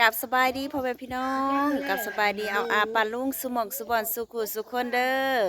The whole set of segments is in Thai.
กับสบายดีพ่อแม่พี่น้องกับสบายดีเอาอาปาลุงสุหมองสุบอนสุขุสุคนเด้อ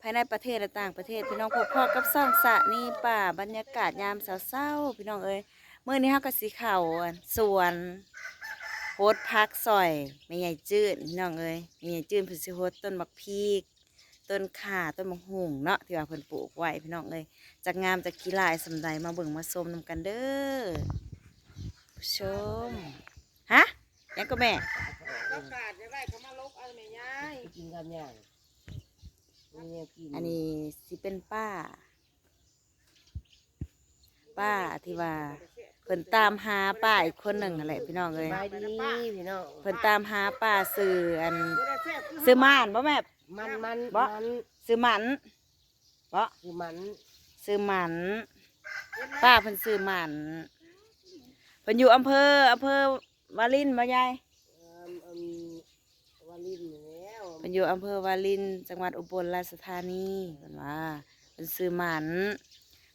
ภายในประเทศและต่างประเทศพี่น้องพบพ่อกับซ่องสะนี่ป่าบรรยากาศยามเศร้าๆพี่น้องเอ้ยเมื่อนี้เฮาก็สีเข่าสวนโฮดพักซอยไม่ใหญ่จืดพี่น้องเอ้ยไม่ใหญ่จืดเพิ่นสิโฮดต้นบักพีกต้นข่าต้นมะฮุ่งเนาะที่ว่าเพิ่นปลูกไว้พี่น้องเอ้ยจากงามจากกีฬายสำใดมาเบิ่งมาชมนำกันเด้อ ผู้ชมฮะยังก็แม่ก็กาดจะได้เขามาลกเอาแม่ยายไปกินกันย่างมีแนวกินอันนี้สิเป็นป้า ป้าที่ว่าเพิ่นตามหาป้าอีกคนหนึ่งอะไรพี่น้องเลยสบายดีพี่น้องเพิ่นตามหาป้าซื้ออันบ่ได้แซ่บคือซื้อม่านบ่แม่มันมันบ่มันซื้อหมันบ่คือมันซื้อหมันป้าเพิ่นซื้อหมัน เพิ่นอยู่อำเภออำเภอวาลินบ่ยายเอิ่มเอิ่มวาลินอยู่แล้วเพิ่นอยู่อำเภอวาลิน จังหวัดอุบลราชธานีเพิ่นว่าเพิ่นซื้อหมัน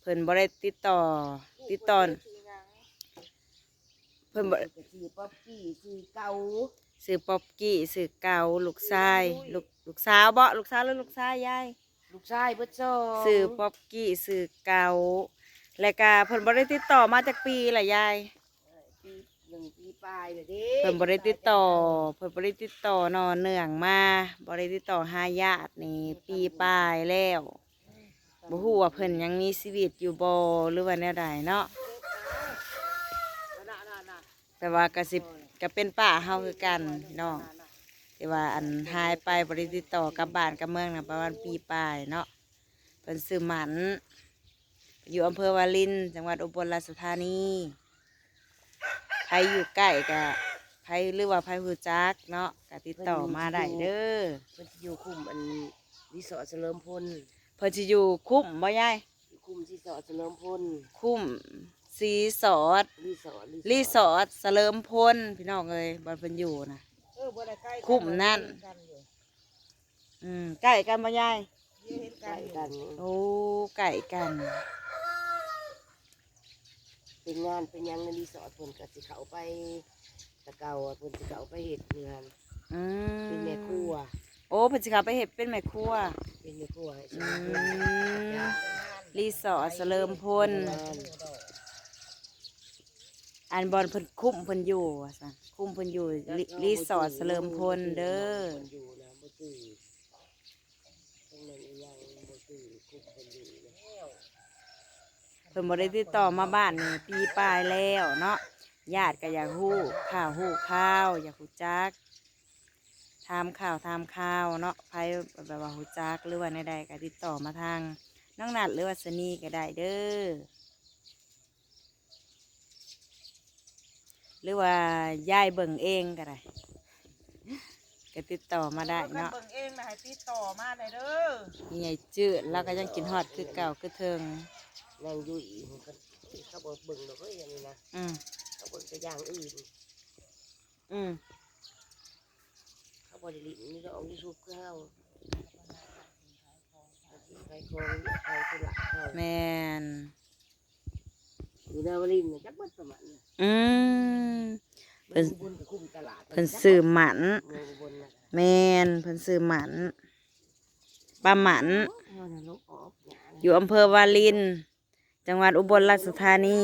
เพิ่นบ่ได้ติดต่อ ติดต่อเพิ่นบ่กะชื่อป๊อปปี้ชื่อเก่าซื้อป๊อบกี้ซื้อเก่าลูกชายลูกลูกสาวบ่ลูกสาวหรือลูกชายยายลูกชายเบิดสองซื้อป๊อบกี้ซื้อเก่าแล้วก็เพิ่นบ่ได้ติดต่อมาจากปีละยายปีหนึ่ง ปลายเลยเด้เพิ่นบ่ได้ติดต่อเพิ่นบ่ได้ติดต่อนอเนื่องมาบ่ได้ติดต่อหาญาตินี่ปีปลายแล้วบ่ฮู้ว่าเพิ่นยังมีชีวิตอยู่บ่หรือว่าแนวใดเนาะแต่ว่าก็สิก็เป็นป้าเฮาคือกันพี่น้องที่ว่าอันหายไปบริติดต่อกลับบ้านกับเมืองนะประมาณปีปลายเนาะเป็นซื้อหมันอยู่อำเภอวาลินจังหวัดอุบลราชธานี รอยู่ใกล้กะใครหรือว่าใครหูจักเนาะก็ติดต่อมาได้เด้อเพิ่นสิอยู่คุมอันรีสอร์ทเฉลิมพลเพิ่นสิอยู่คุ้มบ่ยายคุมรีสอร์ทเฉลิมพลคุ้มซีสอดรีสอร์ทรีสอร์ทเสลิมพลพี่น้องเอ้ยบ่เพิ่นอยู่นะเออบ่ได้ใกล้คุ้มนั่นกันอยู่อืมใกล้กันบ่ยายเดี๋ยวเห็นใกกัล้นอยู่กันโอ้ไก่กัน เป็นงานเป็นหยังในรีสอร์ทเพิ่นก็สิเข้าไปแตะเก่าอะเพิ่นสิเข้าไปเฮ็ดงานอืเป็นแม่ครัวโอ้เพิ่นสิเขับไปเฮ็ดเป็นแม่ครัวเป็นแม่ครัวให้อืชาวบ้านมรีสอร์ทเสลิมพลอันบอลเพิ่นคุ้มเพิ่นอยู่ว่าซั่นคุ้มเพิ่นอยู่รีรีสอร์ทเสลิมพลเด้อเพิ่นอยู่นะบ่ตื่นตรงนั้นอีหยังบ่ตื่นคุกเพิ่นอยู่แล้ว เพิ่นบ่ได้ติดต่อมาบ้านนี่ปีปลายแล้วเนาะญาติก็อยากฮู้ข่าวฮู้ข่าว อยากฮู้จักถามข่าวถามข่าวเนาะไผแบบว่าฮู้จักหรือว่าใดๆก็ติดต่อมาทางน้องนัดหรือว่าสนีก็ได้เด้อหรือว่ายายเบิ่งเองก็ได้ก็ติดต่อมาได้เนาะเนาะเบิ่งเองนะให้ติดต่อมาได้เด้อมีไงจืดแล้วก็ยังกินฮอดคือเก่าคือเทิง นั่งอยู่อีกก็เขาบ่เบิ่งดอกเอ้ยอันนี้นะอืมเขาเบิ่งแต่อย่างอื่นอืมเขาบ่ได้ลิ้นนี่ดอก YouTube คือเฮาใครของใครคือหลักเขาแมนอยู่ในวลินเนี่ยจักเบิดประมาณเนี่ยอืมเพิ่เพิ่นนบุญกับคุ้มตลาดเพิ่นซื้อหมันเมืองอุบลน่ะแมนเพิ่นซื้อหมันปลาหมัน เอาน่ะลูกออกหยาอยู่อำเภอวาลิน จังหวัดอุบลราชธานี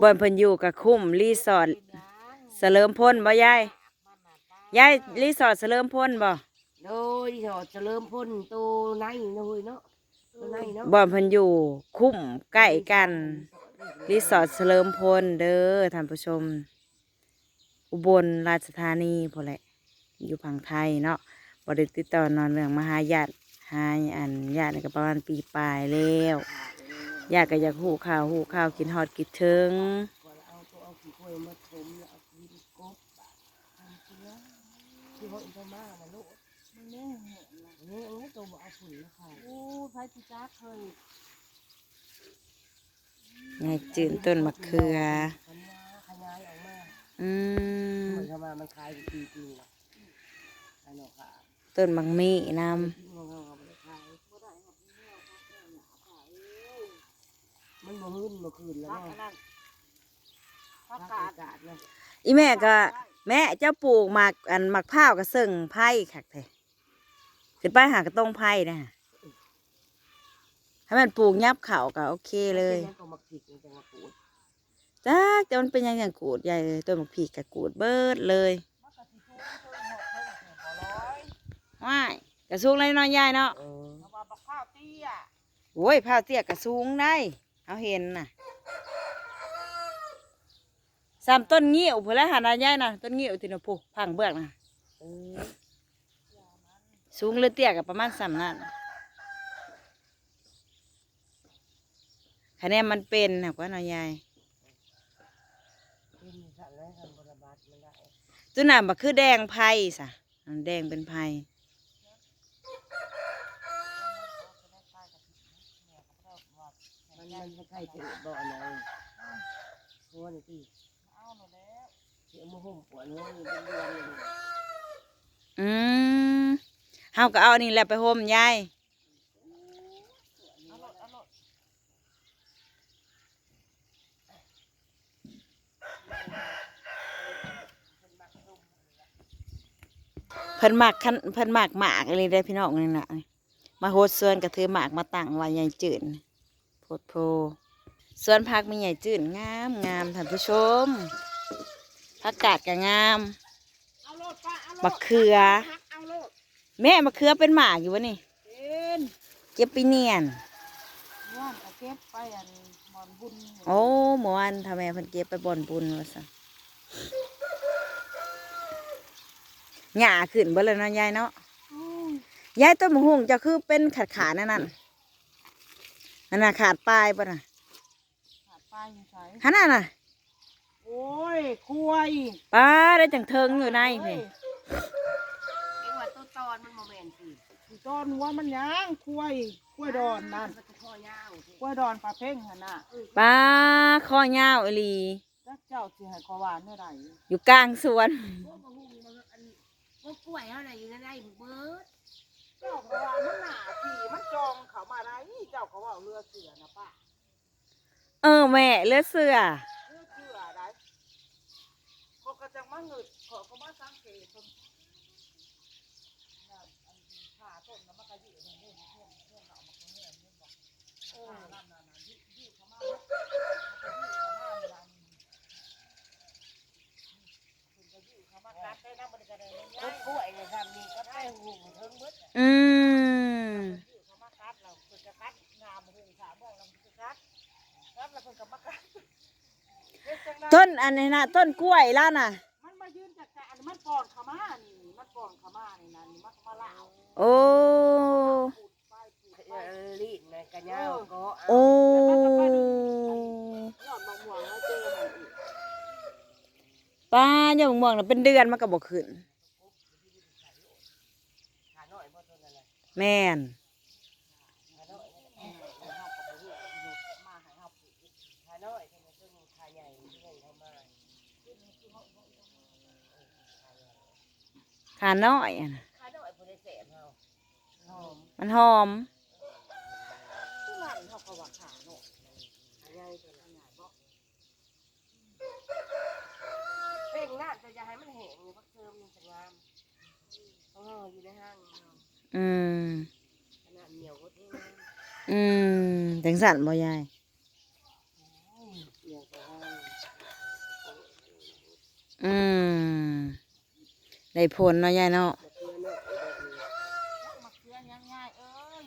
บ่อนเพิ่นอยู่กับคุ้มรีสอร์ทเสลิมพลบ่ยายยายรีสอร์ทเสลิมพลบ่โดยที่เขาจะเริ่มพ่นตัวในเนาะเฮ้ยเนาะตัวในเนาะบ่อนเพิ่นอยู่คุ้มใกล้กันรีสอร์ทเฉลิมพลเด้อท่านผู้ชม อุบลราชธานีพอแหละอยู่พังไทยเนาะบริติดต่อนอนเรื่องมาหาญาติหาอันญาตินี่ก็ประมาณปีปลายแล้ว ญาติก็อยากหูข้าวหูข้าวกินฮอดกินเทิงก่อนเอาตัวเอาขี้กล้วยมาถมแล้วเอาขี้กบทำเชื้อที่เขาอินทมาน่ะลูกมันแน่เหนนะนี่เอาไว้ตัวบ่เอาฝุ่นมาค่ะโอ้พระจิจ้าเคยไงจืนต้นมะเขือทำมาขยายออกมาอืมมันเข้ มันบ่หื้นบ่คืนแล้วพักเนาะอันนั้นพผักกาดกาดนะอีแม่ก็แม่เจ้าปลูกหมากอันหมากพร้าวกับเสิ่งไผ่คักแท้ขึ้นไปหากระต้งไผ่นะให้มันปลูกยับเขาก็โอเคเลยป็นยังก็มาผิดจังหวะปูดจ้าแต่มันเป็นหยังอย่างกูดใหญ่เลยต้นหมากผีกับกูดเบิดเลยว้ายกระสูงเลยเน้อยใหญ่เนาะเออ เอามาบักข้าวเตี้ย โอ้ยพร้าวเตี้ยกระสูงได้ เอาเห็นน่ะสามต้นงิ้วพอแล้วหันใหญ่น่ะต้นงิ้วที่น่ะผูพังเบือกน่ะเออสูงหรือเตี้ยกับประมาณสามนั่นคะแนนมันเป็นนะกว่าน้อยใหญ่เป็นสัตว์แล้วทำบรบัดมันได้ตัวหน้ามันคือแดงไผ่สะอันแดงเป็นไผ่ มันมันไม่ใช่ถือบ่อไหนหัวนี่ที่เอาหนูแล้วเสียมือหุ่มปวดหัวนี่เป็นเดือนเลยอืมเฮาก็เอาอันนี้แหละไปห่มยายเอาหลดเอาหลดเพิ่นหมักคันเพิ่นหมักหมากเลยได้อพี่น้องนี่น่ะมาโฮดสวนก็ถือหมากมาตั้งไว้ใหญ่จืด ดโพสวนผักมีใหญ่จืดงามงามท่านผู้ชมผักกาดก็งามเอาโลดป้าเอาโลดมะเขือพักเอาโลดแม่มะเขือเป็นหมากอยู่วะนี่เป็นเก็บไปเนียนว่านตะเก็บไปอันหมอนบุญโอ้หมอวันทำไมเพิ่นเก็บไปบ่อนบุญวะสันหญ้าขึ้นเบ่เลยเนาะยายเนาะอืมยายต้นมะฮุ่งจะคือเป็นขาดขาดๆนั่นนั่น นั่นน่ะขาดปลายป่ะน่ะขาดป้ายอยู่ใช้ฮันน่ะน่ะโอ้ยคุยปลาได้จังเทิงอยู่ในเพ่เอ็งว่าต้นตอนมันโมเมนต์สิสิต้นหัวมันยังคุยคุยดอนนั่นมันจะคอยาวสิคุยดอนปลาเพ่งหั่นน่ะปลาคอยาวอหลีจักเจ้าสิให้ขอหวานเท่าไหร่อยู่กลางสวน พวกมะฮุ่งมันอันพวกกล้วยเท่าไหร่อยู่ในไร่เบิด เจ้าขอหวานมันหนาขี่มันจองเขามาได้เจ้าเขาว่าเรือเสือนะป้าเออแม่เลือดเสือเรือเสือได้เขาก็จังมาเงิดเขาก็มาสังเกตเพิ่นน่ะอันขาต้นน่ะมันก็อยู่ในเรื่องเรื่องเรื่องเอามาตรงนี้นี่บอกเออนั่นน่ะนั่นยืดยืดเข้ามามันก็ยืดเข้ามาเวลานี้เพิ่นก็ยืดเข้ามากัดได้นะมันก็ได้ต้ง่านยกล้วยเนี่ยทำนี่ก็ได้หุ่งเทิงเบิด อืมยืดเข้ามากัดเราเพิ่นก็กัดงามหุงขาบ้องเราเพิ่นก็กัดกัดแล้วเพิ่นก็มากัดเฮ็ดจังได๋ต้นอันนี้นะต้นกล้วยล่ะน่ะ มันมายืนจากแต่อันนี้มันก่อนเขามานี่มันก่อนเขามานี่นะนี่มันมาลาวโอ้ปูดไปปูดเอไปอลีดในกระยาวก็โอ้ยอดมะม่วงแล้วเจอมันอีกป้าอย่าม่วงๆน่ะเป็นเดือนมันก็บ่ขึ้น ขาหน่อยบ่ตัวนั้น แม่นขานอ่อยมันหอยอะมันหอมเฮาก็ว่านาะขาใหญ่ตัวนั้นใหญ่บ่เพ่งน้ำจะให้มันแห้งนี่พักเติมมันจะงาม เอออยู่ในห้างอืม ขนาดเหนียวก็เท่อืมจังสั่นบ่ยาย เหนียวก็ห้างอืม ได้ผลเนาะยายเนาะมาเกลือเนาะแบบนี้มะเขือง่ายเอ้ย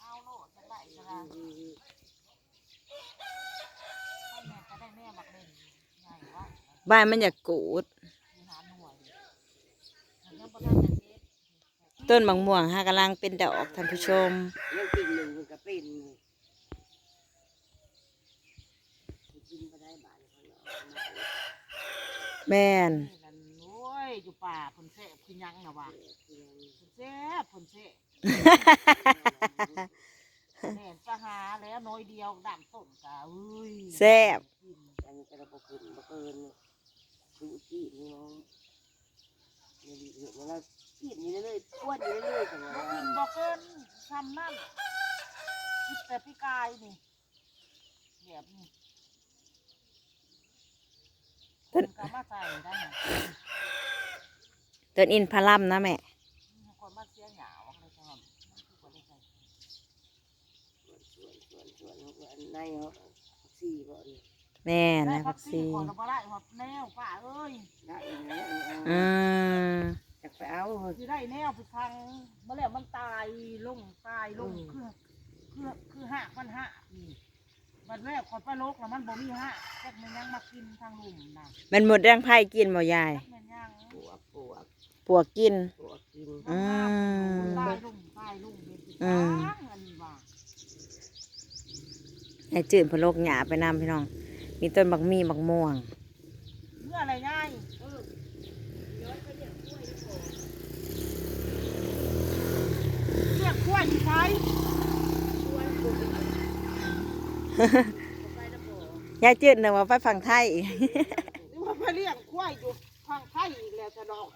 เอาโลดจะได้ซะละให้แม่ก็ได้แม่มักเล่นง่ายว่าบ้านมันอยากกูด มีหาหน่วยมันยังบ่ทันจะเก็บ ต้นบางม่วงฮากำลังเป็นดอกท่านผู้ชมยังปิ่นหนึ่งมันก็ปิ่นกินไปได้บาทเขาเนาะแม่นนี่นั่นโอ้ยอยู่ป่าเพิ่นแซ่บคือหยังน่ะว่ะเพิ่นแซ่บเพิ่นแซ่บแม่นจะหาแล้วน้อยเดียวดำต้นกะเอ้ยแซ่บกินอันนี้ก็เราบอกขึ้นบ่เกินคือจีบนี่น้องนี่ดี เห็นแล้วจีบนี่เรื่อยๆอ้วนนี่เรื่อยๆจังบ่ว่ากินบ่เกินซ้ำนั่นคิดแต่พี่กายนี่แบบนี้คนก็มาใส่ได้น่ะต้นอินทผลัมนะแม่คนมาเสียหยาว่าอะไรจังมันคือบ่ได้ใส่ส่วนส่วนส่วนของอันในเขาสี่บ่นี่ แม่นะได้พัพักกซีซี่คนบ่ได้ฮอดแนวป้าเอ้ยได้อีกแล้วอืมจะไปเอาเฮ้ยสิได้แนวไปทางมาแล้วมันตายลงตายลงคือคือคือหักมันหักนี่บัดแรกขอยไปโลกแล้วมันบ่มีหักแค่มันยังมากินทางหลุมน่ะมันหมดแรงไพ่กินบ่ยายแค่มันยังปวกปวกปวกกินปวกกินอืมตายลงตายลงเด็ดอืมจ้างอันนี้ว่าไอ้จืดพะโลกหยาไปนำพี่น้อง มีต้นบักมีบักม่วง เมื่ออะไรง่ายเออเรียกกล้วยที่ใช้ยายจืดเนี่ยว่าไปฝั่งไทยนี่ว่าไปเรียกกล้วยอยู่ทางไทยอีกแล้วจะดอก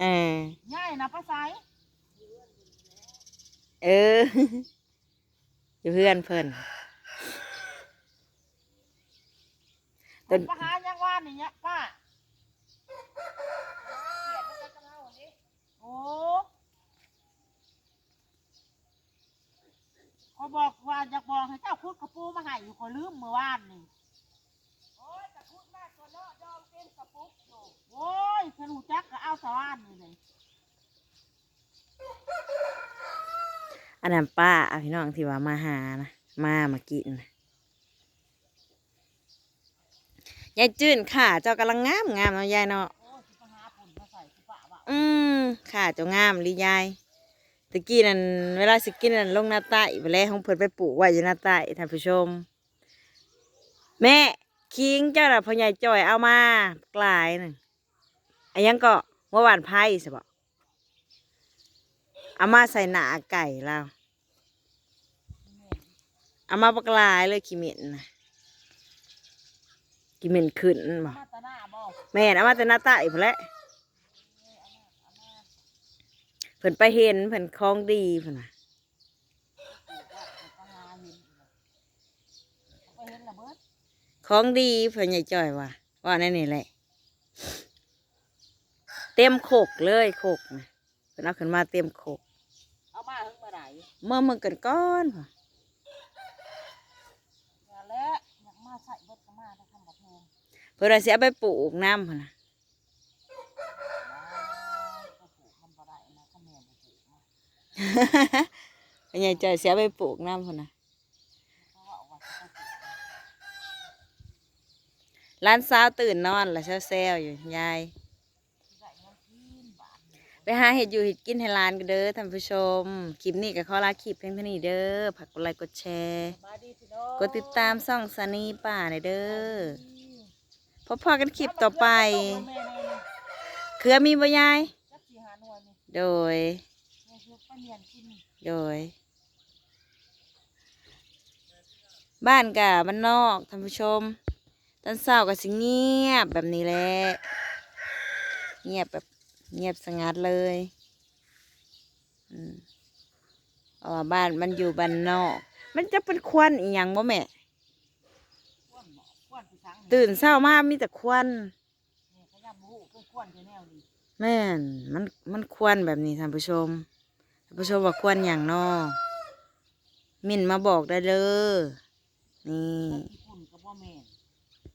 เออง่ายนะป้าสายเออ อยู่เพื่อนเพิ่นต้นป้าหายังว่านี่เนี่ยป้าโอ้เขาบอกว่าอยากบอกให้เจ้าคุดกระปูมาให้อยู่คอยลืมเมื่อวานนี่โอ้ยจะคุดมากตัวเนาะยอมเต็มกระปุกอยู่โอ้ยสรุจักก็เอาสวานนี่เลย อันนั้นป้าอะพี่น้องที่ว่ามาหานะมามากินยายจื้นค่ะ เจ้ากำลังงามงามเนาะยายเนาะอืมค่ะเจ้างามหรือยายตะกี้นั่นเวลาสิกินนั่นลงหน้าใต้ไปแล้วของเพิ่นไปปลูกไว้อยู่หน้าใต้ท่านผู้ชม แม่คิงเจ้าน่ะพ่อใหญ่จ่อยเอามากลายหนึ่งอันยังก็เมื่อวานไพ่สิบอก เอามาใส่หนาไก่เราเอามาปกลายเลยขีเมนนะขี้เมนขึ้นบอกแม่นเอามาแต่หน้าใต้พอแล้วเพิ่นไปเห็นเพิ่นคลองดีเพิ่นนะไปหาเห็นอีกแล้วไปเห็นระเบิดของดีเพื่อนใหญ่จ่อยว่าว่านั่นนี่แหละ เต็มโขกเลยโขกนะเพิ่นเอาขึ้นมาเต็มโขก เอามาถึงเมื่อไหร่เมื่อมึงกันก้อนพุ่นงานแล้วอยากมาใส่เบิดก็มาได้ทำกับเพลงเพิ่นว่าสิเอาไปปลูกน้ำพุ่นน่ะก็ปลูกมันบ่ได้นะข้าแม่บ่ปลูกมาเพิ่นใหญ่จ่อยสิเอาไปปลูกน้ำพุ่นน่ะเพราะว่าเอาไว้เขาปลูกร้านสาวตื่นนอนแล้วแซวๆอยู่ยาย ที่ได้เงินกินบาทเดียว ไปหาเห็ดอยู่เห็ดกินให้ร้านกันเด้อท่านผู้ชม คลิปนี้ก็ขอลาคลิปเพียงเท่านี้เด้อฝากกดไลค์กดแชร์ กดติดตามซ่องสนีป่าหน่อยเด้อพบพอกันคลิปต่อไป เครือมีบ่ยายจักสิหญ่โดย โดย บ้านกะบ้านนอกท่านผู้ชมตอนเช้าก็สิเงียบแบบนี้แหละ เงียบแบบ เงียบสงัดเลยอืมเพราะว่าบ้านมันอยู่บ้านนอก มันจะเป็นควันอีหยังบ่แม่ ตื่นเช้ามามีแต่ควันแม่นมันมันควันแบบนี้ท่านผู้ชมท่านผู้ชมว่าควันอย่างนอกมินมาบอกได้เลยนี่